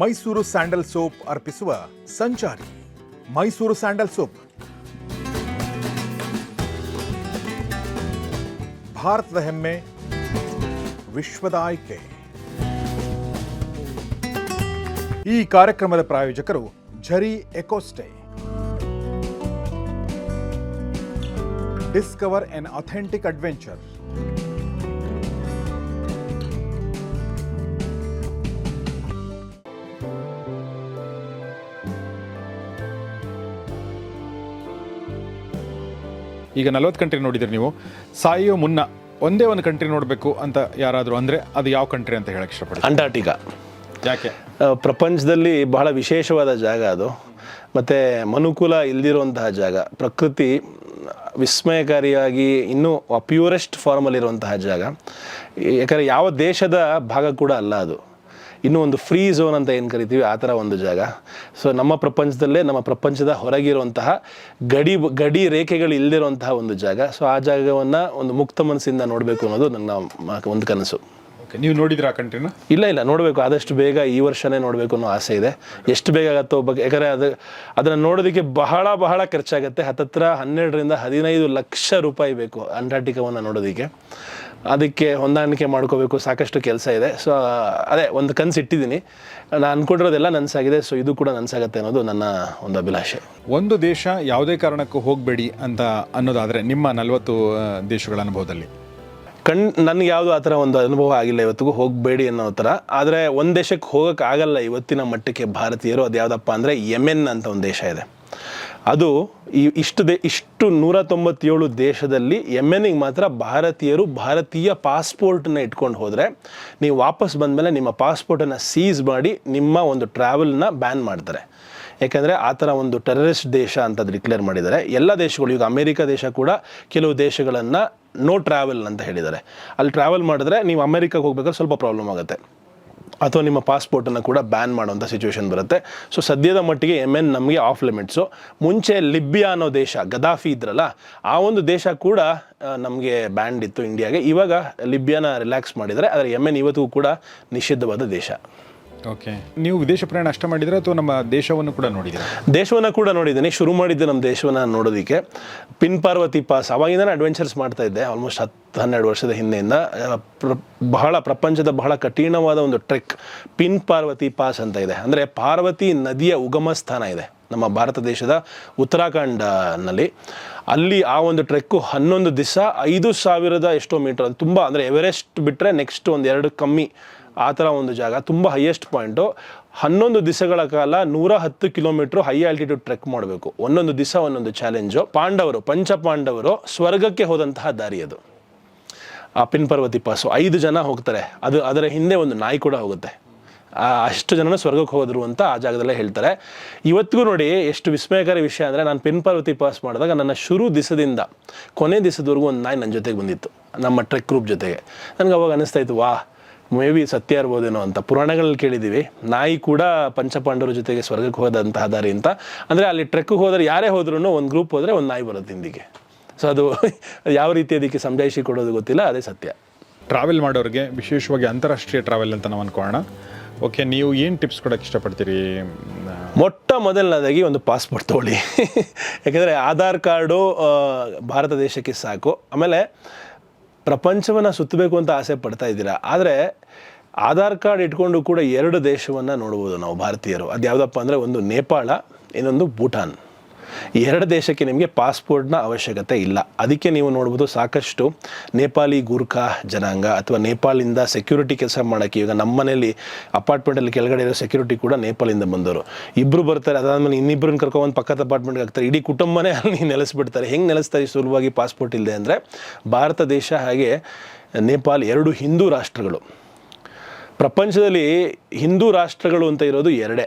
Mysuru sandal soap ಅರ್ಪಿಸುವ ಸಂಚಾರಿ Mysuru sandal soap ಭಾರತದ ಹೆಮ್ಮೆ ವಿಶ್ವದ ಆಯ್ಕೆ ಈ ಕಾರ್ಯಕ್ರಮದ ಪ್ರಾಯೋಜಕರು Jhari ecostay discover an authentic adventure ಈಗ ನಲವತ್ತು ಕಂಟ್ರಿ ನೋಡಿದ್ರಿ ನೀವು. ಸಾಯೋ ಮುನ್ನ ಒಂದೇ ಒಂದು ಕಂಟ್ರಿ ನೋಡಬೇಕು ಅಂತ ಯಾರಾದರೂ ಅಂದರೆ ಅದು ಯಾವ ಕಂಟ್ರಿ ಅಂತ ಹೇಳಕ್ಕೆ ಇಷ್ಟಪಡ್ತೀನಿ ಅಂಟಾರ್ಟಿಕಾ. ಯಾಕೆ? ಪ್ರಪಂಚದಲ್ಲಿ ಬಹಳ ವಿಶೇಷವಾದ ಜಾಗ ಅದು. ಮತ್ತು ಮನುಕುಲ ಇಲ್ದಿರುವಂತಹ ಜಾಗ. ಪ್ರಕೃತಿ ವಿಸ್ಮಯಕಾರಿಯಾಗಿ ಇನ್ನೂ ಪ್ಯೂರೆಸ್ಟ್ ಫಾರ್ಮಲ್ಲಿರುವಂತಹ ಜಾಗ. ಯಾಕಂದರೆ ಯಾವ ದೇಶದ ಭಾಗ ಕೂಡ ಅಲ್ಲ ಅದು. ಇನ್ನೂ ಒಂದು ಫ್ರೀ ಝೋನ್ ಅಂತ ಏನು ಕರಿತೀವಿ ಆ ಥರ ಒಂದು ಜಾಗ. ಸೊ ನಮ್ಮ ಪ್ರಪಂಚದಲ್ಲೇ ನಮ್ಮ ಪ್ರಪಂಚದ ಹೊರಗಿರುವಂತಹ ಗಡಿ ಗಡಿ ರೇಖೆಗಳು ಇಲ್ಲದಿರುವಂತಹ ಒಂದು ಜಾಗ. ಸೊ ಆ ಜಾಗವನ್ನು ಒಂದು ಮುಕ್ತ ಮನಸ್ಸಿಂದ ನೋಡಬೇಕು ಅನ್ನೋದು ನನ್ನ ಒಂದು ಕನಸು. ನೀವು ನೋಡಿದ್ರ ಆ ಕಂಟ್ರಿನ? ಇಲ್ಲ ಇಲ್ಲ ನೋಡಬೇಕು. ಆದಷ್ಟು ಬೇಗ ಈ ವರ್ಷನೇ ನೋಡಬೇಕು ಅನ್ನೋ ಆಸೆ ಇದೆ. ಎಷ್ಟು ಬೇಗ ಆಗುತ್ತೋ ಬಗ್ಗೆ ಯಾಕಂದರೆ ಅದು ಅದನ್ನು ನೋಡೋದಕ್ಕೆ ಬಹಳ ಬಹಳ ಖರ್ಚಾಗುತ್ತೆ. ಹತ್ತತ್ರ ಹನ್ನೆರಡರಿಂದ ಹದಿನೈದು ಲಕ್ಷ ರೂಪಾಯಿ ಬೇಕು ಅಂಟಾರ್ಟಿಕಾವನ್ನು ನೋಡೋದಕ್ಕೆ. ಅದಕ್ಕೆ ಹೊಂದಾಣಿಕೆ ಮಾಡ್ಕೋಬೇಕು ಸಾಕಷ್ಟು ಕೆಲಸ ಇದೆ. ಸೊ ಅದೇ ಒಂದು ಕನಸು ಇಟ್ಟಿದ್ದೀನಿ ನಾನು ಅಂದ್ಕೊಂಡಿರೋದೆಲ್ಲ ನನಸಾಗಿದೆ. ಸೊ ಇದು ಕೂಡ ನನಸಾಗತ್ತೆ ಅನ್ನೋದು ನನ್ನ ಒಂದು ಅಭಿಲಾಷೆ. ಒಂದು ದೇಶ ಯಾವುದೇ ಕಾರಣಕ್ಕೂ ಹೋಗಬೇಡಿ ಅಂತ ಅನ್ನೋದಾದರೆ ನಿಮ್ಮ ನಲವತ್ತು ದೇಶಗಳ ಅನುಭವದಲ್ಲಿ. ಕಣ್ ನನಗೆ ಯಾವುದು ಆ ಥರ ಒಂದು ಅನುಭವ ಆಗಿಲ್ಲ ಇವತ್ತಿಗೂ ಹೋಗಬೇಡಿ ಅನ್ನೋ ಥರ. ಆದರೆ ಒಂದು ದೇಶಕ್ಕೆ ಹೋಗೋಕ್ಕಾಗಲ್ಲ ಇವತ್ತಿನ ಮಟ್ಟಕ್ಕೆ ಭಾರತೀಯರು. ಅದು ಯಾವುದಪ್ಪ ಅಂದರೆ ಯೆಮೆನ್ ಅಂತ ಒಂದು ದೇಶ ಇದೆ. ಅದು ಈ ಇಷ್ಟು ದೇ ಇಷ್ಟು ನೂರ ತೊಂಬತ್ತೇಳು ದೇಶದಲ್ಲಿ ಎಂ ಎನ್ಗೆ ಮಾತ್ರ ಭಾರತೀಯರು ಭಾರತೀಯ ಪಾಸ್ಪೋರ್ಟನ್ನ ಇಟ್ಕೊಂಡು ಹೋದರೆ ನೀವು ವಾಪಸ್ ಬಂದಮೇಲೆ ನಿಮ್ಮ ಪಾಸ್ಪೋರ್ಟನ್ನು ಸೀಸ್ ಮಾಡಿ ನಿಮ್ಮ ಒಂದು ಟ್ರಾವೆಲ್ನ ಬ್ಯಾನ್ ಮಾಡ್ತಾರೆ. ಯಾಕೆಂದರೆ ಆ ಥರ ಒಂದು ಟೆರರಿಸ್ಟ್ ದೇಶ ಅಂತ ಡಿಕ್ಲೇರ್ ಮಾಡಿದ್ದಾರೆ. ಎಲ್ಲ ದೇಶಗಳು, ಈಗ ಅಮೇರಿಕ ದೇಶ ಕೂಡ ಕೆಲವು ದೇಶಗಳನ್ನು ನೋ ಟ್ರಾವೆಲ್ ಅಂತ ಹೇಳಿದ್ದಾರೆ. ಅಲ್ಲಿ ಟ್ರಾವೆಲ್ ಮಾಡಿದ್ರೆ ನೀವು ಅಮೇರಿಕಾಗೆ ಹೋಗ್ಬೇಕಾದ್ರೆ ಸ್ವಲ್ಪ ಪ್ರಾಬ್ಲಮ್ ಆಗುತ್ತೆ. ಅಥವಾ ನಿಮ್ಮ ಪಾಸ್ಪೋರ್ಟನ್ನು ಕೂಡ ಬ್ಯಾನ್ ಮಾಡುವಂಥ ಸಿಚುವೇಶನ್ ಬರುತ್ತೆ. ಸೊ ಸದ್ಯದ ಮಟ್ಟಿಗೆ ಎಂ ಎನ್ ನಮಗೆ ಆಫ್ ಲಿಮಿಟ್ಸು ಮುಂಚೆ ಲಿಬಿಯಾ ಅನ್ನೋ ದೇಶ ಗದಾಫಿ ಇದ್ರಲ್ಲ, ಆ ಒಂದು ದೇಶ ಕೂಡ ನಮಗೆ ಬ್ಯಾಂಡ್ ಇತ್ತು ಇಂಡಿಯಾಗೆ ಇವಾಗ ಲಿಬ್ಯಾನ ರಿಲ್ಯಾಕ್ಸ್ ಮಾಡಿದರೆ ಆದರೆ ಎಂ ಎನ್ ಇವತ್ತಿಗೂ ಕೂಡ ನಿಷಿದ್ಧವಾದ ದೇಶ. ಓಕೆ ನೀವು ವಿದೇಶ ಪ್ರಯಾಣ ಅಷ್ಟೇ ಮಾಡಿದ್ರೆ ಅಥವಾ ನಮ್ಮ ದೇಶವನ್ನು ಕೂಡ ನೋಡಿದ್ದೀರಾ? ದೇಶವನ್ನು ಕೂಡ ನೋಡಿದ್ದೀನಿ. ಶುರು ಮಾಡಿದ್ದೆ ನಮ್ಮ ದೇಶವನ್ನು ನೋಡೋದಕ್ಕೆ. ಪಿನ್ ಪಾರ್ವತಿ ಪಾಸ್. ಅವಾಗಿಂದ ಅಡ್ವೆಂಚರ್ಸ್ ಮಾಡ್ತಾ ಇದ್ದೆ. ಆಲ್ಮೋಸ್ಟ್ ಹತ್ತು ಹನ್ನೆರಡು ವರ್ಷದ ಹಿಂದೆಯಿಂದ. ಪ್ರ- ಬಹಳ ಪ್ರಪಂಚದ ಬಹಳ ಕಠಿಣವಾದ ಒಂದು ಟ್ರೆಕ್. ಪಿನ್ ಪಾರ್ವತಿ ಪಾಸ್ ಅಂತ ಇದೆ. ಅಂದರೆ ಪಾರ್ವತಿ ನದಿಯ ಉಗಮ ಸ್ಥಾನ ಇದೆ. ನಮ್ಮ ಭಾರತ ದೇಶದ ಉತ್ತರಾಖಂಡನಲ್ಲಿ. ಅಲ್ಲಿ ಆ ಒಂದು ಟ್ರೆಕ್ಕು ಹನ್ನೊಂದು ದಿವಸ ಐದು ಸಾವಿರದ ಎಷ್ಟೋ ಮೀಟರ್. ಅದು ತುಂಬ ಅಂದರೆ ಎವರೆಸ್ಟ್ ಬಿಟ್ಟರೆ ನೆಕ್ಸ್ಟ್ ಒಂದು ಎರಡು ಕಮ್ಮಿ ಆ ಥರ ಒಂದು ಜಾಗ, ತುಂಬ ಹೈಯೆಸ್ಟ್ ಪಾಯಿಂಟು ಹನ್ನೊಂದು ದಿವಸಗಳ ಕಾಲ ನೂರ ಹತ್ತು ಕಿಲೋಮೀಟ್ರ್ ಹೈ ಆಲ್ಟಿಟ್ಯೂಡ್ ಟ್ರೆಕ್ ಮಾಡಬೇಕು. ಒಂದೊಂದು ದಿವಸ ಒಂದೊಂದು ಚಾಲೆಂಜು ಪಾಂಡವರು ಪಂಚ ಪಾಂಡವರು ಸ್ವರ್ಗಕ್ಕೆ ಹೋದಂತಹ ದಾರಿ ಅದು. ಆ ಪಿನ್ ಪರ್ವತಿ ಪಾಸು ಐದು ಜನ ಹೋಗ್ತಾರೆ. ಅದು ಅದರ ಹಿಂದೆ ಒಂದು ನಾಯಿ ಕೂಡ ಹೋಗುತ್ತೆ. ಅಷ್ಟು ಜನನ ಸ್ವರ್ಗಕ್ಕೆ ಹೋದರು ಅಂತ ಆ ಜಾಗದಲ್ಲೇ ಹೇಳ್ತಾರೆ. ಇವತ್ತಿಗೂ ನೋಡಿ, ಎಷ್ಟು ವಿಸ್ಮಯಕಾರಿ ವಿಷಯ ಅಂದರೆ ನಾನು ಪಿನ್ ಪರ್ವತಿ ಪಾಸ್ ಮಾಡಿದಾಗ ನನ್ನ ಶುರು ದಿಸದಿಂದ, ಕೊನೆ ದಿವಸದವರೆಗೂ ಒಂದು ನಾಯಿ ನನ್ನ ಜೊತೆಗೆ ಬಂದಿತ್ತು. ನಮ್ಮ ಟ್ರೆಕ್ ಗ್ರೂಪ್ ಜೊತೆಗೆ. ನನಗೆ ಅವಾಗ ಅನಿಸ್ತಾ ಇತ್ತು ವಾ ಮೇ ಬಿ ಸತ್ಯ ಇರ್ಬೋದೇನೋ ಅಂತ. ಪುರಾಣಗಳಲ್ಲಿ ಕೇಳಿದ್ದೀವಿ ನಾಯಿ ಕೂಡ ಪಂಚಪಾಂಡವರ ಜೊತೆಗೆ ಸ್ವರ್ಗಕ್ಕೆ ಹೋದಂತಹ ದಾರಿ ಅಂತ. ಅಂದರೆ ಅಲ್ಲಿ ಟ್ರೆಕ್ಗೆ ಹೋದರೆ ಯಾರೇ ಹೋದ್ರೂ ಒಂದು ಗ್ರೂಪ್ ಹೋದರೆ ಒಂದು ನಾಯಿ ಬರುತ್ತೆ ಹಿಂದಿಗೆ. ಸೊ ಅದು ಯಾವ ರೀತಿ ಅದಕ್ಕೆ ಸಮಜಾಯಿಸಿ ಕೊಡೋದು ಗೊತ್ತಿಲ್ಲ ಅದೇ ಸತ್ಯ. ಟ್ರಾವೆಲ್ ಮಾಡೋರಿಗೆ ವಿಶೇಷವಾಗಿ ಅಂತಾರಾಷ್ಟ್ರೀಯ ಟ್ರಾವೆಲ್ ಅಂತ ನಾವು ಅನ್ಕೋಣ ಓಕೆ ನೀವು ಏನು ಟಿಪ್ಸ್ ಕೊಡೋಕ್ಕೆ ಇಷ್ಟಪಡ್ತೀರಿ? ಮೊಟ್ಟ ಮೊದಲನೇದಾಗಿ ಒಂದು ಪಾಸ್ಪೋರ್ಟ್ ತೊಗೊಳ್ಳಿ. ಯಾಕೆಂದರೆ ಆಧಾರ್ ಕಾರ್ಡು ಭಾರತ ದೇಶಕ್ಕೆ ಸಾಕು. ಆಮೇಲೆ ಪ್ರಪಂಚವನ್ನು ಸುತ್ತಬೇಕು ಅಂತ ಆಸೆ ಪಡ್ತಾ ಇದ್ದೀರಾ? ಆದರೆ ಆಧಾರ್ ಕಾರ್ಡ್ ಇಟ್ಕೊಂಡು ಕೂಡ ಎರಡು ದೇಶವನ್ನು ನೋಡ್ಬೋದು ನಾವು ಭಾರತೀಯರು. ಅದು ಯಾವುದಪ್ಪ ಅಂದರೆ ಒಂದು ನೇಪಾಳ, ಇನ್ನೊಂದು ಭೂಟಾನ್. ಎರಡು ದೇಶಕ್ಕೆ ನಿಮಗೆ ಪಾಸ್ಪೋರ್ಟ್ನ ಅವಶ್ಯಕತೆ ಇಲ್ಲ. ಅದಕ್ಕೆ ನೀವು ನೋಡ್ಬೋದು ಸಾಕಷ್ಟು ನೇಪಾಳಿ ಗೂರ್ಖಾ ಜನಾಂಗ ಅಥವಾ ನೇಪಾಳಿಂದ ಸೆಕ್ಯೂರಿಟಿ ಕೆಲಸ ಮಾಡೋಕ್ಕೆ ಈಗ ನಮ್ಮ ಮನೇಲಿ ಅಪಾರ್ಟ್ಮೆಂಟಲ್ಲಿ ಕೆಳಗಡೆ ಇರೋ ಸೆಕ್ಯೂರಿಟಿ ಕೂಡ ನೇಪಾಳಿಂದ ಬಂದವರು. ಇಬ್ಬರು ಬರ್ತಾರೆ, ಅದಾದಮೇಲೆ ಇನ್ನಿಬ್ಬರನ್ನ ಕರ್ಕೊಂಡು ಪಕ್ಕದ ಅಪಾರ್ಟ್ಮೆಂಟ್ಗೆ ಹಾಕ್ತಾರೆ. ಇಡೀ ಕುಟುಂಬನೇ ಅಲ್ಲಿ ನೆಲೆಸಿಬಿಡ್ತಾರೆ. ಹೆಂಗೆ ನೆಲೆಸ್ತಾರೆ ಸುಲಭವಾಗಿ ಪಾಸ್ಪೋರ್ಟ್ ಇಲ್ಲದೆ ಅಂದರೆ ಭಾರತ ದೇಶ ಹಾಗೆ ನೇಪಾಳ ಎರಡು ಹಿಂದೂ ರಾಷ್ಟ್ರಗಳು. ಪ್ರಪಂಚದಲ್ಲಿ ಹಿಂದೂ ರಾಷ್ಟ್ರಗಳು ಅಂತ ಇರೋದು ಎರಡೇ.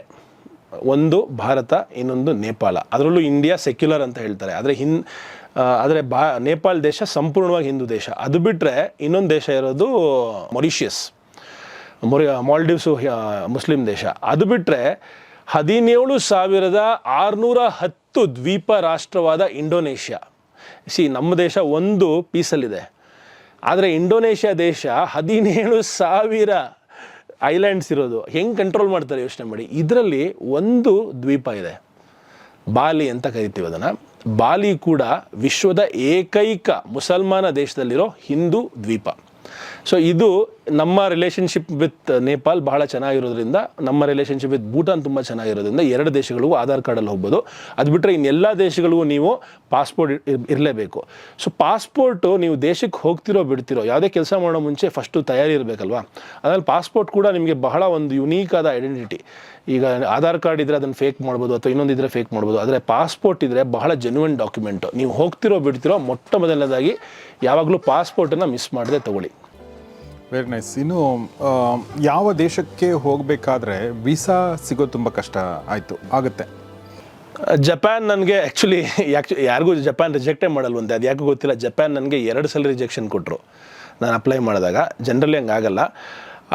ಒಂದು ಭಾರತ, ಇನ್ನೊಂದು ನೇಪಾಳ. ಅದರಲ್ಲೂ ಇಂಡಿಯಾ ಸೆಕ್ಯುಲರ್ ಅಂತ ಹೇಳ್ತಾರೆ. ಆದರೆ ಹಿಂದ್ ಆದರೆ ಬಾ, ನೇಪಾಳ ದೇಶ ಸಂಪೂರ್ಣವಾಗಿ ಹಿಂದೂ ದೇಶ. ಅದು ಬಿಟ್ಟರೆ ಇನ್ನೊಂದು ದೇಶ ಇರೋದು ಮೊರಿಷಿಯಸ್ ಮೊರಿ ಮಾಲ್ಡೀವ್ಸು ಮುಸ್ಲಿಂ ದೇಶ. ಅದು ಬಿಟ್ಟರೆ ಹದಿನೇಳು ಸಾವಿರದ ಆರುನೂರ ಹತ್ತು ದ್ವೀಪ ರಾಷ್ಟ್ರವಾದ ಇಂಡೋನೇಷ್ಯಾ. ಸಿ ನಮ್ಮ ದೇಶ ಒಂದು ಪೀಸಲ್ಲಿದೆ. ಆದರೆ ಇಂಡೋನೇಷ್ಯಾ ದೇಶ ಹದಿನೇಳು ಸಾವಿರ ಐಲ್ಯಾಂಡ್ಸ್ ಇರೋದು, ಹೆಂಗೆ ಕಂಟ್ರೋಲ್ ಮಾಡ್ತಾರೆ ಯೋಚನೆ ಮಾಡಿ. ಇದರಲ್ಲಿ ಒಂದು ದ್ವೀಪ ಇದೆ. ಬಾಲಿ ಅಂತ ಕರಿತೀವಿ ಅದನ್ನು. ಬಾಲಿ ಕೂಡ ವಿಶ್ವದ ಏಕೈಕ ಮುಸಲ್ಮಾನ ದೇಶದಲ್ಲಿರೋ ಹಿಂದೂ ದ್ವೀಪ. ಸೊ ಇದು ನಮ್ಮ ರಿಲೇಷನ್ಶಿಪ್ ವಿತ್ ನೇಪಾಲ್ ಬಹಳ ಚೆನ್ನಾಗಿರೋದ್ರಿಂದ, ನಮ್ಮ ರಿಲೇಷನ್ಶಿಪ್ ವಿತ್ ಭೂಟಾನ್ ತುಂಬ ಚೆನ್ನಾಗಿರೋದ್ರಿಂದ ಎರಡು ದೇಶಗಳಿಗೂ ಆಧಾರ್ ಕಾರ್ಡಲ್ಲಿ ಹೋಗ್ಬೋದು. ಅದು ಬಿಟ್ಟರೆ ಇನ್ನೆಲ್ಲ ದೇಶಗಳಿಗೂ ನೀವು ಪಾಸ್ಪೋರ್ಟ್ ಇರಲೇಬೇಕು. ಸೊ ಪಾಸ್ಪೋರ್ಟು ನೀವು ದೇಶಕ್ಕೆ ಹೋಗ್ತಿರೋ, ಬಿಡ್ತಿರೋ, ಯಾವುದೇ ಕೆಲಸ ಮಾಡೋ ಮುಂಚೆ ಫಸ್ಟು ತಯಾರಿ ಇರಬೇಕಲ್ವಾ? ಅದ್ರಲ್ಲಿ ಪಾಸ್ಪೋರ್ಟ್ ಕೂಡ ನಿಮಗೆ ಬಹಳ ಒಂದು ಯುನೀಕ್ ಆದ ಐಡೆಂಟಿಟಿ ಈಗ ಆಧಾರ್ ಕಾರ್ಡ್ ಇದ್ದರೆ ಅದನ್ನು ಫೇಕ್ ಮಾಡ್ಬೋದು ಅಥವಾ ಇನ್ನೊಂದಿದ್ರೆ ಫೇಕ್ ಮಾಡ್ಬೋದು. ಆದರೆ ಪಾಸ್ಪೋರ್ಟ್ ಇದ್ದರೆ ಬಹಳ ಜೆನ್ಯೂನ್ ಡಾಕ್ಯುಮೆಂಟು ನೀವು ಹೋಗ್ತಿರೋ, ಬಿಡ್ತಿರೋ ಮೊಟ್ಟ ಮೊದಲನೇದಾಗಿ ಯಾವಾಗಲೂ ಪಾಸ್ಪೋರ್ಟನ್ನು ಮಿಸ್ ಮಾಡದೆ ತಗೊಳ್ಳಿ. ವೆರಿ ನೈಸ್ ಇನ್ನು ಯಾವ ದೇಶಕ್ಕೆ ಹೋಗಬೇಕಾದ್ರೆ ವೀಸಾ ಸಿಗೋದು ತುಂಬ ಕಷ್ಟ ಆಯಿತು, ಆಗುತ್ತೆ. ಜಪಾನ್ ನನಗೆ ಆ್ಯಕ್ಚುಲಿ ಯಾಕೆ ಯಾರಿಗೂ ಜಪಾನ್ ರಿಜೆಕ್ಟೇ ಮಾಡಲ್ವಂತೆ. ಅದು ಯಾಕೆ ಗೊತ್ತಿಲ್ಲ, ಜಪಾನ್ ನನಗೆ ಎರಡು ಸಲ ರಿಜೆಕ್ಷನ್ ಕೊಟ್ಟರು ನಾನು ಅಪ್ಲೈ ಮಾಡಿದಾಗ. ಜನರಲಿ ಆಗಲ್ಲ.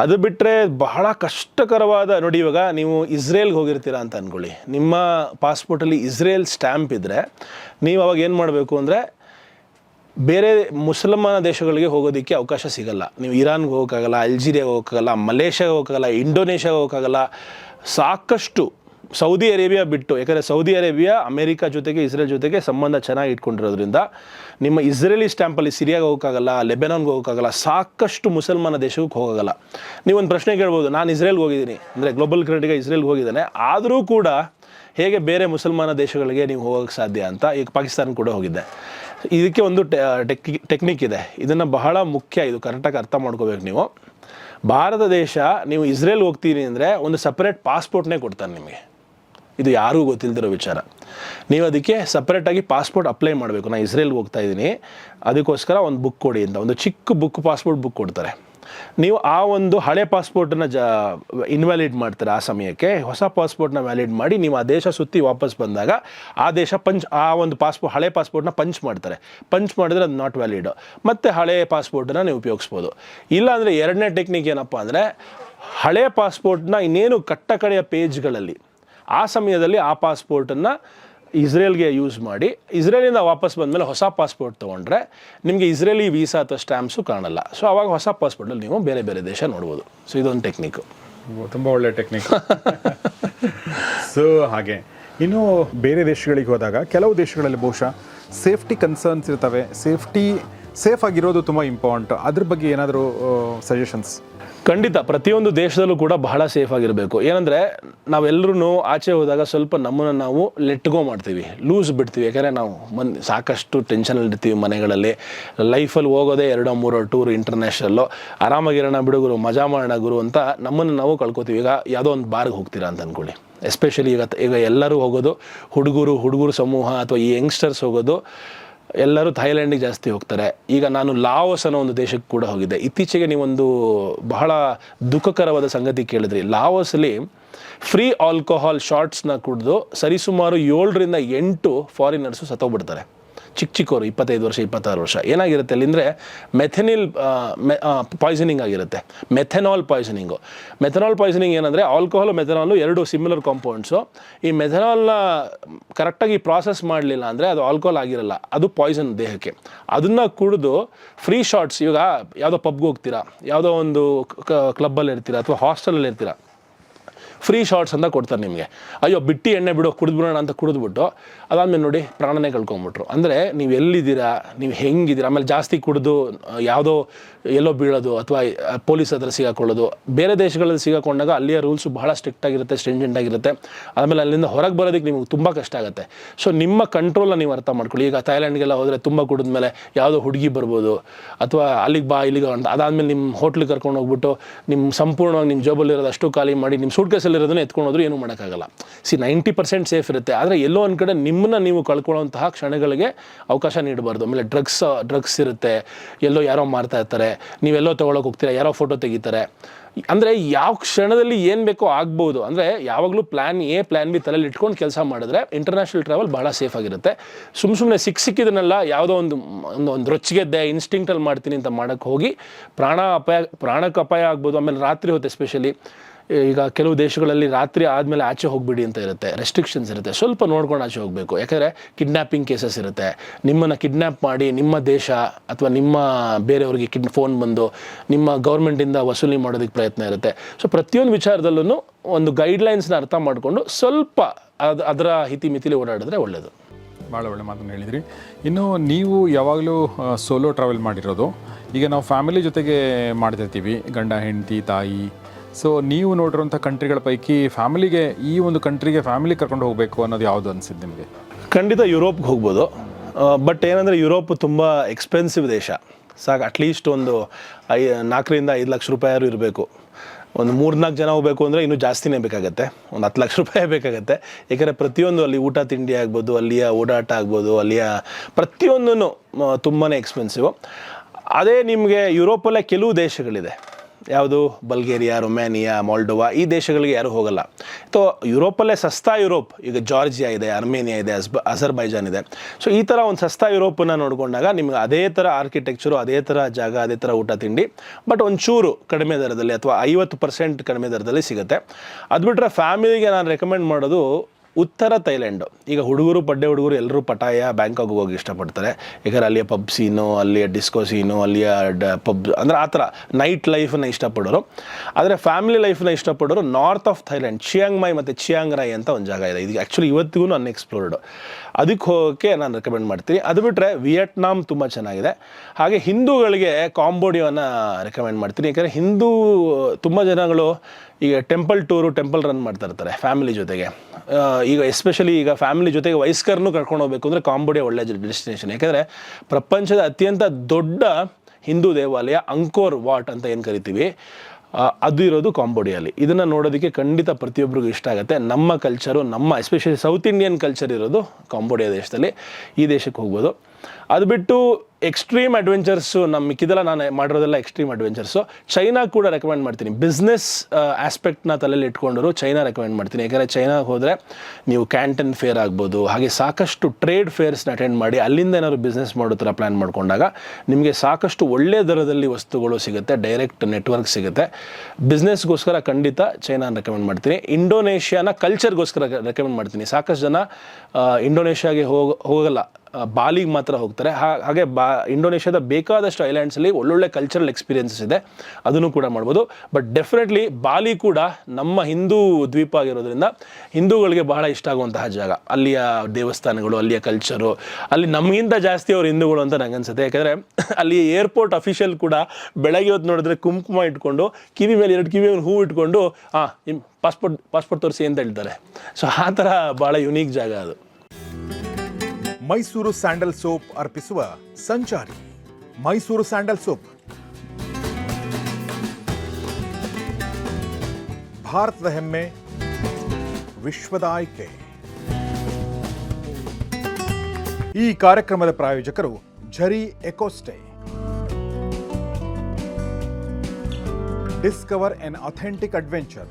ಅದು ಬಿಟ್ಟರೆ ಬಹಳ ಕಷ್ಟಕರವಾದ, ನೋಡಿ ಇವಾಗ ನೀವು ಇಸ್ರೇಲ್ಗೆ ಹೋಗಿರ್ತೀರಾ ಅಂತ ಅಂದ್ಕೊಳ್ಳಿ ನಿಮ್ಮ ಪಾಸ್ಪೋರ್ಟಲ್ಲಿ ಇಸ್ರೇಲ್ ಸ್ಟ್ಯಾಂಪ್ ಇದ್ದರೆ ನೀವು ಅವಾಗ ಏನು ಮಾಡಬೇಕು ಅಂದರೆ ಬೇರೆ ಮುಸಲ್ಮಾನ ದೇಶಗಳಿಗೆ ಹೋಗೋದಕ್ಕೆ ಅವಕಾಶ ಸಿಗಲ್ಲ. ನೀವು ಇರಾನ್ಗೆ ಹೋಗೋಕ್ಕಾಗಲ್ಲ, ಅಲ್ಜೀರಿಯಾಗೆ ಹೋಗೋಕ್ಕಾಗಲ್ಲ, ಮಲೇಷ್ಯಾಗೆ ಹೋಗೋಕ್ಕಾಗಲ್ಲ, ಇಂಡೋನೇಷ್ಯಾಗೆ ಹೋಗೋಕ್ಕಾಗಲ್ಲ, ಸಾಕಷ್ಟು ಸೌದಿ ಅರೇಬಿಯಾ ಬಿಟ್ಟು, ಯಾಕಂದರೆ ಸೌದಿ ಅರೇಬಿಯಾ ಅಮೇರಿಕಾ ಜೊತೆಗೆ ಇಸ್ರೇಲ್ ಜೊತೆಗೆ ಸಂಬಂಧ ಚೆನ್ನಾಗಿ ಇಟ್ಕೊಂಡಿರೋದ್ರಿಂದ ನಿಮ್ಮ ಇಸ್ರೇಲಿ ಸ್ಟ್ಯಾಂಪಲ್ಲಿ ಸಿರಿಯಾಗೆ ಹೋಗೋಕ್ಕಾಗಲ್ಲ, ಲೆಬೆನಾನ್ಗೆ ಹೋಗೋಕ್ಕಾಗಲ್ಲ, ಸಾಕಷ್ಟು ಮುಸಲ್ಮಾನ ದೇಶಕ್ಕೆ ಹೋಗೋಲ್ಲ ನೀವೊಂದು ಪ್ರಶ್ನೆ ಕೇಳ್ಬೋದು, ನಾನು ಇಸ್ರೇಲ್ಗೆ ಹೋಗಿದ್ದೀನಿ, ಅಂದರೆ ಗ್ಲೋಬಲ್ ಕ್ರೆಡಿಟ್ಗೆ ಇಸ್ರೇಲ್ಗೆ ಹೋಗಿದ್ದಾನೆ, ಆದರೂ ಕೂಡ ಹೇಗೆ ಬೇರೆ ಮುಸಲ್ಮಾನ ದೇಶಗಳಿಗೆ ನೀವು ಹೋಗೋಕ್ಕೆ ಸಾಧ್ಯ ಅಂತ ಈಗ ಪಾಕಿಸ್ತಾನ ಕೂಡ ಹೋಗಿದ್ದೆ ಇದಕ್ಕೆ ಒಂದು ಟೆಕ್, ಟೆಕ್ನಿಕ್ ಇದೆ. ಇದನ್ನು ಬಹಳ ಮುಖ್ಯ ಇದು ಕರೆಕ್ಟಾಗಿ ಅರ್ಥ ಮಾಡ್ಕೋಬೇಕು ನೀವು. ಭಾರತ ದೇಶ, ನೀವು ಇಸ್ರೇಲ್ ಹೋಗ್ತೀನಿ ಅಂದರೆ ಒಂದು ಸಪ್ರೇಟ್ ಪಾಸ್ಪೋರ್ಟ್ನೇ ಕೊಡ್ತಾರೆ ನಿಮಗೆ. ಇದು ಯಾರಿಗೂ ಗೊತ್ತಿಲ್ಲದಿರೋ ವಿಚಾರ. ನೀವು ಅದಕ್ಕೆ ಸಪ್ರೇಟಾಗಿ ಪಾಸ್ಪೋರ್ಟ್ ಅಪ್ಲೈ ಮಾಡಬೇಕು. ನಾನು ಇಸ್ರೇಲ್ಗೆ ಹೋಗ್ತಾ ಇದ್ದೀನಿ. ಅದಕ್ಕೋಸ್ಕರ ಒಂದು ಬುಕ್ ಕೊಡಿ ಅಂತ, ಒಂದು ಚಿಕ್ಕ ಬುಕ್ ಪಾಸ್ಪೋರ್ಟ್ ಬುಕ್ ಕೊಡ್ತಾರೆ. ನೀವು ಆ ಒಂದು ಹಳೆ ಪಾಸ್ಪೋರ್ಟನ್ನು ಜ ಇನ್ವ್ಯಾಲಿಡ್ ಮಾಡ್ತಾರೆ ಆ ಸಮಯಕ್ಕೆ, ಹೊಸ ಪಾಸ್ಪೋರ್ಟ್ನ ವ್ಯಾಲಿಡ್ ಮಾಡಿ ನೀವು ಆ ದೇಶ ಸುತ್ತಿ ವಾಪಸ್ ಬಂದಾಗ ಆ ದೇಶ ಪಂಚ್, ಆ ಒಂದು ಪಾಸ್ಪೋರ್ಟ್ ಹಳೆ ಪಾಸ್ಪೋರ್ಟ್ನ ಪಂಚ್ ಮಾಡ್ತಾರೆ. ಪಂಚ್ ಮಾಡಿದ್ರೆ ಅದು ನಾಟ್ ವ್ಯಾಲಿಡ್ ಮತ್ತು ಹಳೆ ಪಾಸ್ಪೋರ್ಟನ್ನು ನೀವು ಉಪಯೋಗಿಸ್ಬೋದು. ಇಲ್ಲಾಂದರೆ ಎರಡನೇ ಟೆಕ್ನಿಕ್ ಏನಪ್ಪ ಅಂದರೆ, ಹಳೆ ಪಾಸ್ಪೋರ್ಟ್ನ ಇನ್ನೇನು ಕಟ್ಟ ಕಡೆಯ ಪೇಜ್ಗಳಲ್ಲಿ ಆ ಸಮಯದಲ್ಲಿ ಆ ಪಾಸ್ಪೋರ್ಟನ್ನು ಇಸ್ರೇಲ್ಗೆ ಯೂಸ್ ಮಾಡಿ ಇಸ್ರೇಲಿಂದ ವಾಪಸ್ ಬಂದಮೇಲೆ ಹೊಸ ಪಾಸ್ಪೋರ್ಟ್ ತೊಗೊಂಡ್ರೆ ನಿಮಗೆ ಇಸ್ರೇಲಿ ವೀಸಾ ಅಥವಾ ಸ್ಟ್ಯಾಂಪ್ಸು ಕಾಣಲ್ಲ. ಸೊ ಆವಾಗ ಹೊಸ ಪಾಸ್ಪೋರ್ಟಲ್ಲಿ ನೀವು ಬೇರೆ ಬೇರೆ ದೇಶ ನೋಡ್ಬೋದು. ಸೊ ಇದೊಂದು ಟೆಕ್ನಿಕ್ ತುಂಬ ಒಳ್ಳೆ ಟೆಕ್ನಿಕ್ ಸೊ ಹಾಗೆ. ಇನ್ನು ಬೇರೆ ದೇಶಗಳಿಗೆ ಹೋದಾಗ ಕೆಲವು ದೇಶಗಳಲ್ಲಿ ಬಹುಶಃ ಸೇಫ್ಟಿ ಕನ್ಸರ್ನ್ಸ್ ಇರ್ತವೆ. ಸೇಫ್ಟಿ ಸೇಫ್ ಆಗಿರೋದು ತುಂಬ ಇಂಪಾರ್ಟೆಂಟ್ ಅದ್ರ ಬಗ್ಗೆ ಏನಾದರೂ ಸಜೆಷನ್ಸ್ ಖಂಡಿತ ಪ್ರತಿಯೊಂದು ದೇಶದಲ್ಲೂ ಕೂಡ ಬಹಳ ಸೇಫ್ ಆಗಿರಬೇಕು. ಏನಂದರೆ ನಾವೆಲ್ಲರೂ ಆಚೆ ಹೋದಾಗ ಸ್ವಲ್ಪ ನಮ್ಮನ್ನು ನಾವು ಲೆಟ್ಗೋ ಮಾಡ್ತೀವಿ. ಲೂಸ್ ಬಿಡ್ತೀವಿ. ಯಾಕಂದರೆ ನಾವು ಮನ್, ಸಾಕಷ್ಟು ಟೆನ್ಷನಲ್ಲಿ ಇರ್ತೀವಿ ಮನೆಗಳಲ್ಲಿ. ಲೈಫಲ್ಲಿ ಹೋಗೋದೇ ಎರಡೋ, ಮೂರೋ ಟೂರ್ ಇಂಟರ್ನ್ಯಾಷನಲ್ಲು ಆರಾಮಾಗಿರೋಣ ಬಿಡುಗರು ಮಜಾ ಮಾಡೋಣ ಗುರು ಅಂತ ನಮ್ಮನ್ನು ನಾವು ಕಳ್ಕೊತೀವಿ. ಈಗ ಯಾವುದೋ ಒಂದು ಬಾರ್ಗೆ ಹೋಗ್ತೀರಾ ಅಂತ ಅಂದ್ಕೊಳ್ಳಿ ಎಸ್ಪೆಷಲಿ ಈಗ ಈಗ ಎಲ್ಲರೂ ಹೋಗೋದು, ಹುಡುಗರು ಹುಡುಗರು ಸಮೂಹ ಅಥವಾ ಈ ಯಂಗ್ಸ್ಟರ್ಸ್ ಹೋಗೋದು ಎಲ್ಲರೂ ಥೈಲ್ಯಾಂಡಿಗೆ ಜಾಸ್ತಿ ಹೋಗ್ತಾರೆ. ಈಗ ನಾನು ಲಾವೋಸ್ ಅನ್ನೋ ಒಂದು ದೇಶಕ್ಕೆ ಕೂಡ ಹೋಗಿದ್ದೆ. ಇತ್ತೀಚೆಗೆ ನೀವೊಂದು ಬಹಳ ದುಃಖಕರವಾದ ಸಂಗತಿ ಕೇಳಿದ್ರಿ. ಲಾವೋಸಲ್ಲಿ ಫ್ರೀ ಆಲ್ಕೋಹಾಲ್ ಶಾರ್ಟ್ಸ್ನ ಕುಡಿದು ಸರಿಸುಮಾರು ಏಳರಿಂದ ಎಂಟು ಫಾರಿನರ್ಸು ಸತ್ತೋಗ್ಬಿಡ್ತಾರೆ. ಚಿಕ್ಕ ಚಿಕ್ಕವರು ಇಪ್ಪತ್ತೈದು ವರ್ಷ, ಇಪ್ಪತ್ತಾರು ವರ್ಷ. ಏನಾಗಿರುತ್ತೆ ಅಲ್ಲಿಂದರೆ ಮೆಥೆನಿಲ್ ಪಾಯ್ಸನಿಂಗ್ ಆಗಿರುತ್ತೆ. ಮೆಥೆನಾಲ್ ಪಾಯ್ಸನಿಂಗು ಮೆಥನಾಲ್ ಪಾಯ್ಸನಿಂಗ್ ಏನಂದರೆ ಆಲ್ಕೋಹಾಲ್ ಮೆಥನಾಲು ಎರಡು ಸಿಮಿಲರ್ ಕಾಂಪೌಂಡ್ಸು ಈ ಮೆಥೆನಾಲ್ನ ಕರೆಕ್ಟಾಗಿ ಪ್ರಾಸೆಸ್ ಮಾಡಲಿಲ್ಲ ಅಂದರೆ ಅದು ಆಲ್ಕೋಹಾಲ್ ಆಗಿರಲ್ಲ. ಅದು ಪಾಯ್ಸನ್ ದೇಹಕ್ಕೆ. ಅದನ್ನು ಕುಡಿದು ಫ್ರೀ ಶಾರ್ಟ್ಸ್ ಇವಾಗ ಯಾವುದೋ ಪಬ್ಗೆ ಹೋಗ್ತೀರಾ? ಯಾವುದೋ ಒಂದು ಕ್ಲಬ್ಬಲ್ಲಿ ಇರ್ತೀರಾ? ಅಥವಾ ಹಾಸ್ಟೆಲಲ್ಲಿ ಇರ್ತೀರಾ? ಫ್ರೀ ಶಾರ್ಟ್ಸ್ ಅಂತ ಕೊಡ್ತಾರೆ ನಿಮಗೆ. ಅಯ್ಯೋ, ಬಿಟ್ಟಿ ಎಣ್ಣೆ ಬಿಡೋ, ಕುಡಿದ್ಬಿಡೋಣ ಅಂತ ಕುಡಿದ್ಬಿಟ್ಟು, ಅದಾದಮೇಲೆ ನೋಡಿ ಪ್ರಾಣನೇ ಕಳ್ಕೊಂಬಿಟ್ರು. ಅಂದರೆ ನೀವು ಎಲ್ಲಿದ್ದೀರಾ, ನೀವು ಹೆಂಗಿದ್ದೀರಾ, ಆಮೇಲೆ ಜಾಸ್ತಿ ಕುಡಿದು, ಯಾವುದೋ ಎಲ್ಲೋ ಬೀಳೋದು ಅಥವಾ ಪೊಲೀಸ್ ಹತ್ರ ಸಿಗಾಕೊಳ್ಳೋದು, ಬೇರೆ ದೇಶಗಳಲ್ಲಿ ಸಿಗಾಕೊಂಡಾಗ ಅಲ್ಲಿಯ ರೂಲ್ಸು ಬಹಳ ಸ್ಟ್ರಿಕ್ಟ್ ಆಗಿರುತ್ತೆ ಸ್ಟ್ರಿಂಜೆಂಟ್ ಆಗಿರುತ್ತೆ. ಆಮೇಲೆ ಅಲ್ಲಿಂದ ಹೊರಗೆ ಬರೋದಕ್ಕೆ ನಿಮಗೆ ತುಂಬ ಕಷ್ಟ ಆಗುತ್ತೆ. ಸೊ ನಿಮ್ಮ ಕಂಟ್ರೋಲ್ನ ನೀವು ಅರ್ಥ ಮಾಡ್ಕೊಳ್ಳಿ. ಈಗ ಥೈಲ್ಯಾಂಡ್ಗೆಲ್ಲ ಹೋದರೆ ತುಂಬ ಕುಡಿದ್ಮೇಲೆ ಯಾವುದೋ ಹುಡುಗಿ ಬರ್ಬೋದು, ಅಥವಾ ಅಲ್ಲಿಗೆ ಬಾ, ಇಲ್ಲಿಗೆ ಅಂತ. ಅದಾದಮೇಲೆ ನಿಮ್ಮ ಹೋಟ್ಲಿಗೆ ಕರ್ಕೊಂಡು ಹೋಗ್ಬಿಟ್ಟು ನಿಮ್ಮ ಸಂಪೂರ್ಣವಾಗಿ ನಿಮ್ಮ ಜೋಬಲ್ಲಿರೋದು ಅಷ್ಟು ಖಾಲಿ ಮಾಡಿ ನಿಮ್ಮ ಸೂಟ್ ಕೇಸಲ್ಲಿರೋದನ್ನ ಎತ್ಕೊಂಡು ಹೋದ್ರು ಏನೂ ಮಾಡೋಕ್ಕಾಗಲ್ಲ. ಸಿ ನೈಂಟಿ ಪರ್ಸೆಂಟ್ ಸೇಫ್ ಇರುತ್ತೆ. ಆದರೆ ಎಲ್ಲೋ ಒಂದು ಕಡೆ ನಿಮ್ಮನ್ನ ನೀವು ಕಳ್ಕೊಳ್ಳೋಂತಹ ಕ್ಷಣಗಳಿಗೆ ಅವಕಾಶ ನೀಡಬಾರ್ದು. ಆಮೇಲೆ ಡ್ರಗ್ಸ್ ಡ್ರಗ್ಸ್ ಇರುತ್ತೆ. ಎಲ್ಲೋ ಯಾರೋ ಮಾರ್ತಾ ಇರ್ತಾರೆ. ನೀವೆಲ್ಲೋ ತೊಗೊಳಕ್ಕೆ ಹೋಗ್ತೀರಾ? ಯಾರೋ ಫೋಟೋ ತೆಗಿತಾರೆ. ಅಂದರೆ ಯಾವ ಕ್ಷಣದಲ್ಲಿ ಏನು ಬೇಕೋ ಆಗ್ಬೋದು. ಅಂದರೆ ಯಾವಾಗಲೂ ಪ್ಲ್ಯಾನ್ ಎ ಪ್ಲ್ಯಾನ್ ಬಿ ತಲೆಯಲ್ಲಿ ಇಟ್ಕೊಂಡು ಕೆಲಸ ಮಾಡಿದ್ರೆ ಇಂಟರ್ನ್ಯಾಷನಲ್ ಟ್ರಾವೆಲ್ ಭಾಳ ಸೇಫ್ ಆಗಿರುತ್ತೆ. ಸುಮ್ಮ ಸುಮ್ಮನೆ ಸಿಕ್ಕ ಸಿಕ್ಕಿದನ್ನೆಲ್ಲ ಯಾವುದೋ ಒಂದು ಒಂದು ಒಂದು ರೊಚ್ಚಿಗೆದ್ದೆ ಇನ್ಸ್ಟಿಂಕ್ಟಲ್ಲಿ ಮಾಡ್ತೀನಿ ಅಂತ ಮಾಡೋಕ್ಕೆ ಹೋಗಿ ಪ್ರಾಣ ಅಪಾಯ, ಪ್ರಾಣಕ್ಕೆ ಅಪಾಯ ಆಗ್ಬೋದು. ಆಮೇಲೆ ರಾತ್ರಿ ಹೊತ್ತು ಎಸ್ಪೆಷಲಿ ಈಗ ಕೆಲವು ದೇಶಗಳಲ್ಲಿ ರಾತ್ರಿ ಆದಮೇಲೆ ಆಚೆ ಹೋಗ್ಬಿಡಿ ಅಂತ ಇರುತ್ತೆ ರೆಸ್ಟ್ರಿಕ್ಷನ್ಸ್ ಇರುತ್ತೆ. ಸ್ವಲ್ಪ ನೋಡ್ಕೊಂಡು ಆಚೆ ಹೋಗಬೇಕು. ಯಾಕಂದರೆ ಕಿಡ್ನ್ಯಾಪಿಂಗ್ ಕೇಸಸ್ ಇರುತ್ತೆ. ನಿಮ್ಮನ್ನು ಕಿಡ್ನ್ಯಾಪ್ ಮಾಡಿ ನಿಮ್ಮ ದೇಶ ಅಥವಾ ನಿಮ್ಮ ಬೇರೆಯವ್ರಿಗೆ ಕಿಡ್ ಫೋನ್ ಬಂದು ನಿಮ್ಮ ಗೌರ್ಮೆಂಟಿಂದ ವಸೂಲಿ ಮಾಡೋದಕ್ಕೆ ಪ್ರಯತ್ನ ಇರುತ್ತೆ. ಸೊ ಪ್ರತಿಯೊಂದು ವಿಚಾರದಲ್ಲೂ ಒಂದು ಗೈಡ್ಲೈನ್ಸ್ನ ಅರ್ಥ ಮಾಡಿಕೊಂಡು ಸ್ವಲ್ಪ ಅದು, ಅದರ ಹಿತಿ ಮಿತಿಲಿ ಓಡಾಡಿದ್ರೆ ಒಳ್ಳೆಯದು ಭಾಳ ಒಳ್ಳೆ ಮಾತನ್ನು ಹೇಳಿದ್ರಿ. ಇನ್ನು ನೀವು ಯಾವಾಗಲೂ ಸೋಲೋ ಟ್ರಾವೆಲ್ ಮಾಡಿರೋದು. ಈಗ ನಾವು ಫ್ಯಾಮಿಲಿ ಜೊತೆಗೆ ಮಾಡ್ತಿರ್ತೀವಿ. ಗಂಡ, ಹೆಂಡತಿ, ತಾಯಿ ಸೊ ನೀವು ನೋಡಿರುವಂಥ ಕಂಟ್ರಿಗಳ ಪೈಕಿ ಫ್ಯಾಮಿಲಿಗೆ, ಈ ಒಂದು ಕಂಟ್ರಿಗೆ ಫ್ಯಾಮಿಲಿ ಕರ್ಕೊಂಡು ಹೋಗಬೇಕು ಅನ್ನೋದು ಯಾವುದು ಅನಿಸಿದ್ದು ನಿಮಗೆ? ಖಂಡಿತ ಯುರೋಪ್ಗೆ ಹೋಗ್ಬೋದು. ಬಟ್ ಏನಂದರೆ ಯುರೋಪ್ ತುಂಬ ಎಕ್ಸ್ಪೆನ್ಸಿವ್ ದೇಶ. ಸಾಕು ಅಟ್ಲೀಸ್ಟ್ ಒಂದು ಐ, ನಾಲ್ಕರಿಂದ ಐದು ಲಕ್ಷ ರೂಪಾಯಿ ಇರಬೇಕು. ಒಂದು ಮೂರ್ನಾಲ್ಕು ಜನ ಹೋಗಬೇಕು ಅಂದರೆ ಇನ್ನೂ ಜಾಸ್ತಿನೇ ಬೇಕಾಗುತ್ತೆ. ಒಂದು ಹತ್ತು ಲಕ್ಷ ರೂಪಾಯಿ ಬೇಕಾಗುತ್ತೆ. ಏಕೆಂದರೆ ಪ್ರತಿಯೊಂದು ಅಲ್ಲಿ ಊಟ ತಿಂಡಿ ಆಗ್ಬೋದು, ಅಲ್ಲಿಯ ಓಡಾಟ ಆಗ್ಬೋದು, ಅಲ್ಲಿಯ ಪ್ರತಿಯೊಂದೂ ತುಂಬಾ ಎಕ್ಸ್ಪೆನ್ಸಿವ್ ಅದೇ ನಿಮಗೆ ಯುರೋಪಲ್ಲೇ ಕೆಲವು ದೇಶಗಳಿದೆ. ಯಾವುದು? ಬಲ್ಗೇರಿಯಾ ರೊಮ್ಯಾನಿಯಾ ಮಾಲ್ಡೋವಾ ಈ ದೇಶಗಳಿಗೆ ಯಾರೂ ಹೋಗಲ್ಲ. ಸೊ ಯುರೋಪಲ್ಲೇ ಸಸ್ತಾ ಯುರೋಪ್, ಈಗ ಜಾರ್ಜಿಯಾ ಇದೆ, ಅರ್ಮೇನಿಯಾ ಇದೆ, ಅಸ್ಬ ಅಜರ್ಬೈಜಾನ್ ಇದೆ. ಸೊ ಈ ಥರ ಒಂದು ಸಸ್ತಾ ಯುರೋಪನ್ನು ನೋಡಿಕೊಂಡಾಗ ನಿಮ್ಗೆ ಅದೇ ಥರ ಆರ್ಕಿಟೆಕ್ಚರು ಅದೇ ಥರ ಜಾಗ, ಅದೇ ಥರ ಊಟ, ತಿಂಡಿ ಬಟ್ ಒಂಚೂರು ಕಡಿಮೆ ದರದಲ್ಲಿ ಅಥವಾ ಐವತ್ತು ಪರ್ಸೆಂಟ್ ಕಡಿಮೆ ದರದಲ್ಲಿ ಸಿಗುತ್ತೆ. ಅದು ಬಿಟ್ಟರೆ ಫ್ಯಾಮಿಲಿಗೆ ನಾನು ರೆಕಮೆಂಡ್ ಮಾಡೋದು ಉತ್ತರ ಥೈಲ್ಯಾಂಡು. ಈಗ ಹುಡುಗರು, ಪಡ್ಡೆ ಹುಡುಗರು ಎಲ್ಲರೂ ಪಟಾಯ ಬ್ಯಾಂಕಾಕ್ಗೆ ಹೋಗಿ ಇಷ್ಟಪಡ್ತಾರೆ. ಯಾಕಂದರೆ ಅಲ್ಲಿಯ ಪಬ್ ಸೀನು, ಅಲ್ಲಿಯ ಡಿಸ್ಕೋ ಸೀನು, ಅಲ್ಲಿಯ ಡ ಪಬ್ ಅಂದರೆ ಆ ಥರ ನೈಟ್ ಲೈಫನ್ನ ಇಷ್ಟಪಡೋರು. ಆದರೆ ಫ್ಯಾಮಿಲಿ ಲೈಫನ್ನ ಇಷ್ಟಪಡೋರು north of Thailand, Chiang Mai ಮತ್ತು ಚಿಯಾಂಗ್ ರೈ ಅಂತ ಒಂದು ಜಾಗ ಇದೆ. ಇದು ಆ್ಯಕ್ಚುಲಿ ಇವತ್ತಿಗೂ ಅನ್ಎಕ್ಸ್ಪ್ಲೋರ್ಡ್ ಅದಕ್ಕೆ ಹೋಗೋಕ್ಕೆ ನಾನು ರೆಕಮೆಂಡ್ ಮಾಡ್ತೀನಿ. ಅದು ಬಿಟ್ಟರೆ ವಿಯೆಟ್ನಾಮ್ ತುಂಬ ಚೆನ್ನಾಗಿದೆ. ಹಾಗೆ ಹಿಂದೂಗಳಿಗೆ ಕಾಂಬೋಡಿಯೋನ ರೆಕಮೆಂಡ್ ಮಾಡ್ತೀನಿ. ಯಾಕಂದರೆ ಹಿಂದೂ, ತುಂಬ ಜನಗಳು ಈಗ ಟೆಂಪಲ್ ಟೂರು ಟೆಂಪಲ್ ರನ್ ಮಾಡ್ತಾ ಇರ್ತಾರೆ ಫ್ಯಾಮಿಲಿ ಜೊತೆಗೆ. ಈಗ ಎಸ್ಪೆಷಲಿ ಈಗ ಫ್ಯಾಮಿಲಿ ಜೊತೆಗೆ ವಯಸ್ಕರನ್ನು ಕರ್ಕೊಂಡು ಹೋಗ್ಬೇಕು ಅಂದರೆ ಕಾಂಬೋಡಿಯಾ ಒಳ್ಳೆ ಡೆಸ್ಟಿನೇಷನ್ ಯಾಕೆಂದರೆ ಪ್ರಪಂಚದ ಅತ್ಯಂತ ದೊಡ್ಡ ಹಿಂದೂ ದೇವಾಲಯ ಅಂಕೋರ್ ವಾಟ್ ಅಂತ ಏನು ಕರಿತೀವಿ? ಅದು ಇರೋದು ಕಾಂಬೋಡಿಯಲ್ಲಿ ಇದನ್ನು ನೋಡೋದಕ್ಕೆ ಖಂಡಿತ ಪ್ರತಿಯೊಬ್ಬರಿಗೂ ಇಷ್ಟ ಆಗುತ್ತೆ. ನಮ್ಮ ಕಲ್ಚರು ನಮ್ಮ ಎಸ್ಪೆಷಲಿ ಸೌತ್ ಇಂಡಿಯನ್ ಕಲ್ಚರ್ ಇರೋದು ಕಾಂಬೋಡಿಯಾ ದೇಶದಲ್ಲಿ. ಈ ದೇಶಕ್ಕೆ ಹೋಗ್ಬೋದು. ಅದು ಬಿಟ್ಟು ಎಕ್ಸ್ಟ್ರೀಮ್ ಅಡ್ವೆಂಚರ್ಸು ನಮ್ಮ ಮಿಕ್ಕಿದೆಲ್ಲ ನಾನು ಮಾಡಿರೋದೆಲ್ಲ ಎಕ್ಸ್ಟ್ರೀಮ್ ಅಡ್ವೆಂಚರ್ಸು ಚೈನಾ ಕೂಡ ರೆಕಮೆಂಡ್ ಮಾಡ್ತೀನಿ. ಬಿಸ್ನೆಸ್ ಆಸ್ಪೆಕ್ಟ್ನ ತಲೆಯಲ್ಲಿ ಇಟ್ಕೊಂಡರು ಚೈನಾ ರೆಕಮೆಂಡ್ ಮಾಡ್ತೀನಿ. ಯಾಕಂದರೆ ಚೈನಾಗೆ ಹೋದರೆ ನೀವು ಕ್ಯಾಂಟನ್ ಫೇರ್ ಆಗ್ಬೋದು, ಹಾಗೆ ಸಾಕಷ್ಟು ಟ್ರೇಡ್ ಫೇರ್ಸ್ನ ಅಟೆಂಡ್ ಮಾಡಿ, ಅಲ್ಲಿಂದ ಏನಾದ್ರು ಬಿಸ್ನೆಸ್ ಮಾಡೋ ಥರ ಪ್ಲ್ಯಾನ್ ಮಾಡಿಕೊಂಡಾಗ ನಿಮಗೆ ಸಾಕಷ್ಟು ಒಳ್ಳೆಯ ದರದಲ್ಲಿ ವಸ್ತುಗಳು ಸಿಗುತ್ತೆ ಡೈರೆಕ್ಟ್ ನೆಟ್ವರ್ಕ್ ಸಿಗುತ್ತೆ. ಬಿಸ್ನೆಸ್ಗೋಸ್ಕರ ಖಂಡಿತ ಚೈನಾನ ರೆಕಮೆಂಡ್ ಮಾಡ್ತೀನಿ. ಇಂಡೋನೇಷ್ಯಾನ ಕಲ್ಚರ್ಗೋಸ್ಕರ ರೆಕಮೆಂಡ್ ಮಾಡ್ತೀನಿ. ಸಾಕಷ್ಟು ಜನ ಇಂಡೋನೇಷ್ಯಾಗೆ ಹೋಗ, ಹೋಗಲ್ಲ. ಬಾಲಿಗೆ ಮಾತ್ರ ಹೋಗ್ತಾರೆ. ಹಾಗೆ ಬಾ, ಇಂಡೋನೇಷ್ಯಾದ ಬೇಕಾದಷ್ಟು ಐಲ್ಯಾಂಡ್ಸಲ್ಲಿ ಒಳ್ಳೊಳ್ಳೆ ಕಲ್ಚರಲ್ ಎಕ್ಸ್ಪೀರಿಯೆನ್ಸಸ್ ಇದೆ. ಅದನ್ನು ಕೂಡ ಮಾಡ್ಬೋದು. ಬಟ್ ಡೆಫಿನೆಟ್ಲಿ ಬಾಲಿ ಕೂಡ ನಮ್ಮ ಹಿಂದೂ ದ್ವೀಪ ಆಗಿರೋದ್ರಿಂದ ಹಿಂದೂಗಳಿಗೆ ಬಹಳ ಇಷ್ಟ ಆಗುವಂತಹ ಜಾಗ. ಅಲ್ಲಿಯ ದೇವಸ್ಥಾನಗಳು, ಅಲ್ಲಿಯ ಕಲ್ಚರು ಅಲ್ಲಿ ನಮಗಿಂತ ಜಾಸ್ತಿ ಅವರು ಹಿಂದೂಗಳು ಅಂತ ನಂಗೆ ಅನ್ಸುತ್ತೆ. ಯಾಕಂದರೆ ಅಲ್ಲಿ ಏರ್ಪೋರ್ಟ್ ಅಫಿಷಿಯಲ್ ಕೂಡ ಬೆಳಗ್ಗೆ ಹೊತ್ತು ನೋಡಿದ್ರೆ ಕುಂಕುಮ ಇಟ್ಕೊಂಡು, ಕಿವಿ ಮೇಲೆ ಎರಡು ಕಿವಿ ಹೂವು ಇಟ್ಕೊಂಡು ಹಾಂ ಪಾಸ್ಪೋರ್ಟ್ ಪಾಸ್ಪೋರ್ಟ್ ತೋರಿಸಿ ಅಂತ ಹೇಳ್ತಾರೆ. ಸೊ ಆ ಥರ ಭಾಳ ಯುನೀಕ್ ಜಾಗ ಅದು. ಮೈಸೂರು ಸ್ಯಾಂಡಲ್ ಸೋಪ್ ಅರ್ಪಿಸುವ ಸಂಚಾರಿ ಮೈಸೂರು ಸ್ಯಾಂಡಲ್ ಸೋಪ್ ಭಾರತದ ಹೆಮ್ಮೆ ವಿಶ್ವದ ಆಯ್ಕೆ ಈ ಕಾರ್ಯಕ್ರಮದ ಪ್ರಾಯೋಜಕರು Jhari ecostay discover an authentic adventure